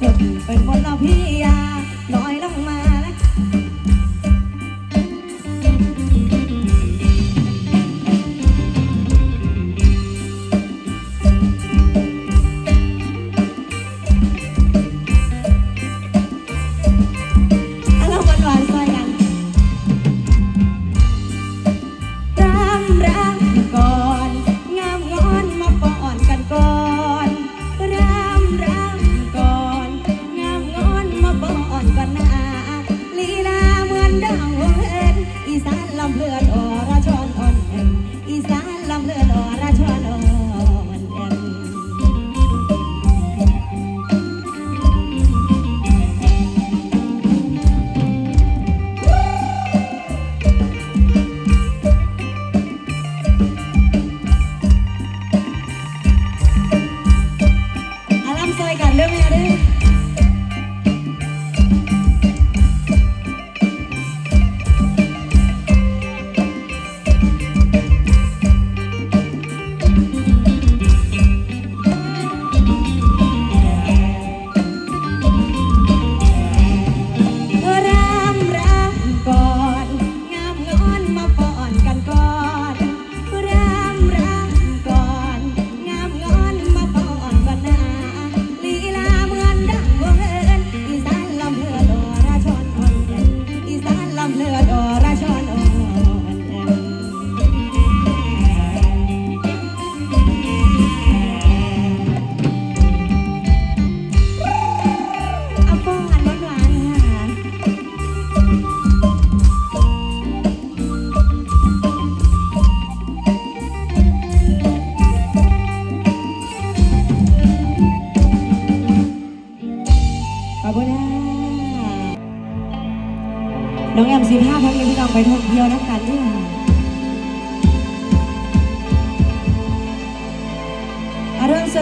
เป็นคนเราพี่ยาน้อยลงมา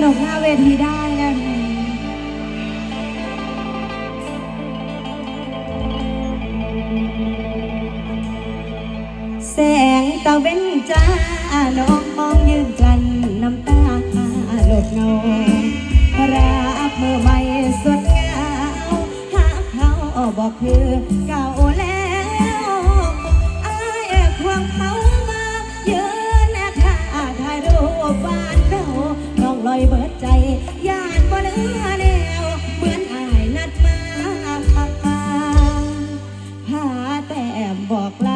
นุกหน้าเวทีได้นะคแสงตะเวนจ้าน้องมองยืนกลั้นน้ำตาหลดเงาราบเมื่อไม่สดเงาหากเขาบอกคือเก่า แต่บอกลา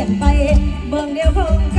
ลี่ยนไป เบิ่งเดียวคง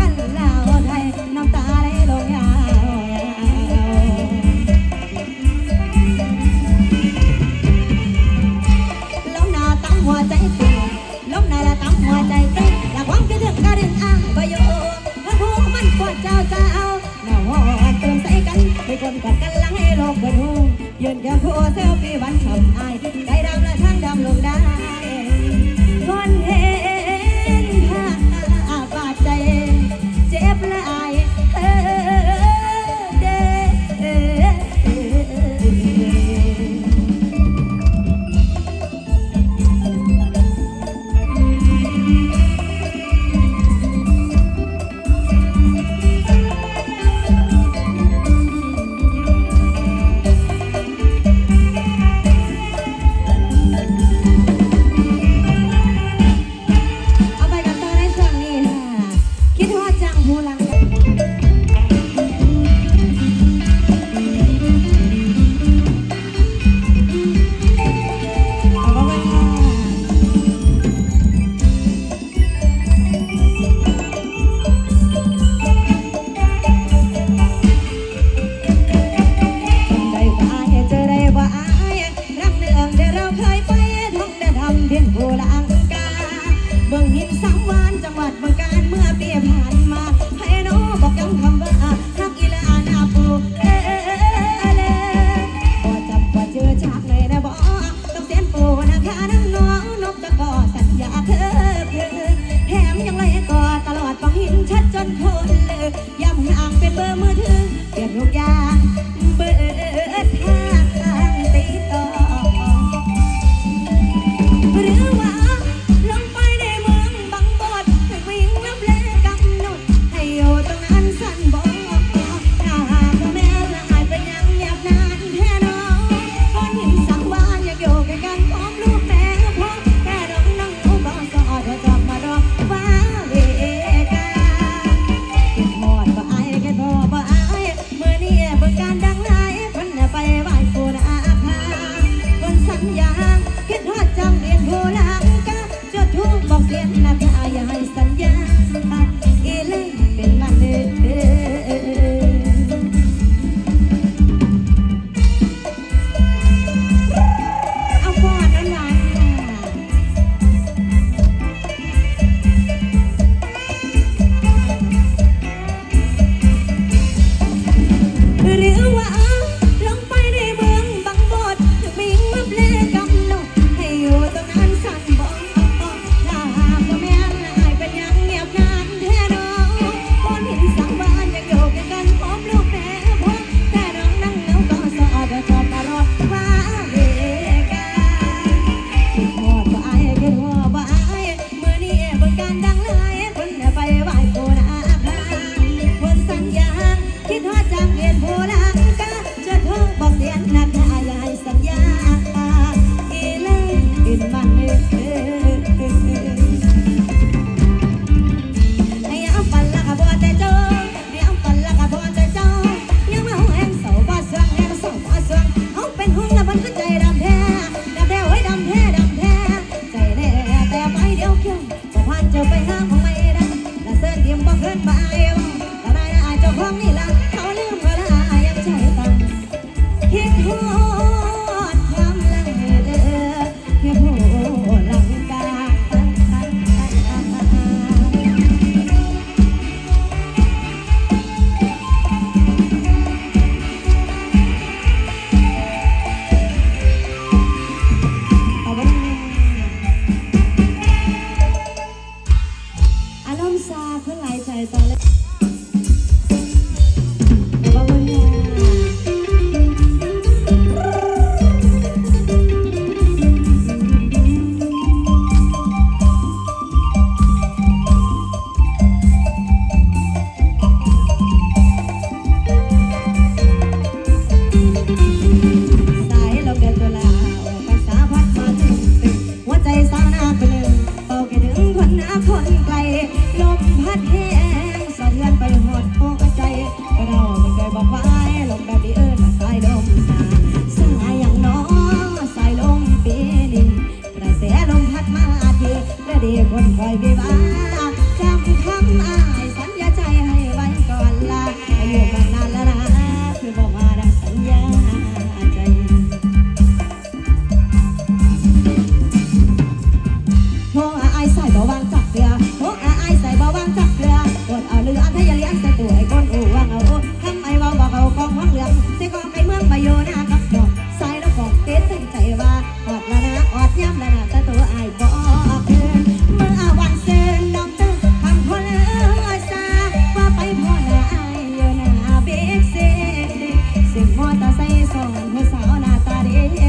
สิ่งมอ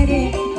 เ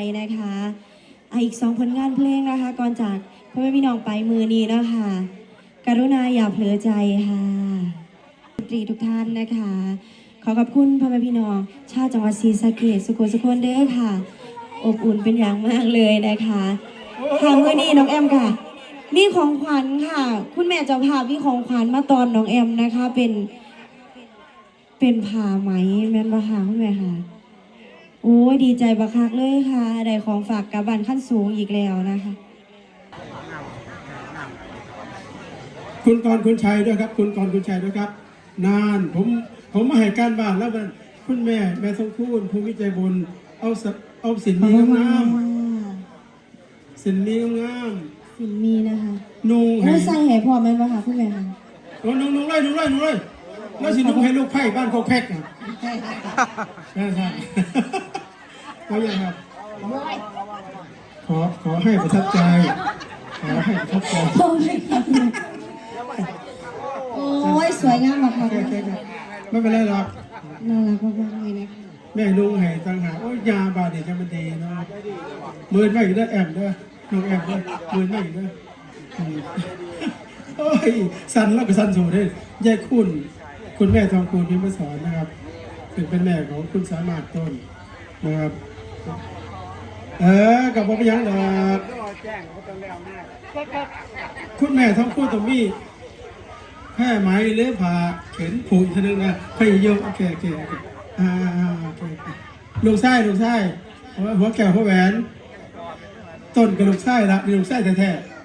น้ำใจนะคะออีกสองผลงานเพลงนะคะ ก่อนจากพ่อแม่พี่น้องไปมือนี้นะคะกรุณาอย่าเผลอใจค่ะดนตรีทุกท่านนะคะ ขอขอบคุณพ่อแม่พี่น้อง ชาวจังหวัดศรีสะเกษสุโขสุขนเด้อค่ะ อบอุ่นเป็นอย่างมากเลยนะคะค่ะมือนี้น้องแอมค่ะ มีของขวัญค่ะ คุณแม่เจ้าภาพมีของขวัญมาตอนน้องแอมนะคะ เป็นเป็นผ้าไหมแม่นบ่ค่ะคุณแม่ค่ะ โอ้ยดีใจบักคักเลยค่ะ ได้ของฝากกลับบ้านขั้นสูงอีกแล้วนะคะ คุณกรณ์คุณชัยด้วยครับ คุณกรณ์คุณชัยด้วยครับ นานผมผมมาให้การบ้านแล้วมันคุณแม่แม่สมคูณภูมิใจบุญเอาสเอาสินขอบนี้คุณงามค่ะๆสินนี้งามสินมีนะคะๆนุ่งโอ้ให้ยใส่แห่พอแม่นบ่ค่ะคุณแม่ค่ะโอ้นุ่งนุ่งเลยนุ่งเลยนุ่งเลยแล้วสินุ่งให้ลูกไผ่บ้านโคกแพกอะใช่ใช่ เอาอย่างครับ ขอขอให้ประทับใจ ขอให้ประทับใจโอ้ยค่ะคุณแม่โอ้ยสวยงามมากค่ะโอเคโอเคไม่เป็นไรหรอกน่ารักมากๆเลยนะคะแม่ลุงให้ต่างหากโอ้ยยาบาดเนี่ยจะมันดีเนาะมือไม่อีกเด้อแอมเด้อน้องแอมเด้อมือไม่อีกเด้ออืมโอ้ยสันแล้วก็สันสูด้วยยายคุณ คุณแม่ทองคูณพิมพ์สอนนะครับถึงเป็นแม่ของคุณสามารถต้นนะครับ เออกับพ่อพยังดอกคุณแม่ทองคูณตรงนี้แค่ไม้เลื้อผ่าเข็นผูกอีกทีนึงนะค่อยเยอะโอเคโอเคโอเคอ่าโอเคโอเคลูกไส้ลูกไส้หัวหัวแก้วหัวแหวน ต้นกับลูกไส้ละมีลูกไส้แท้ๆ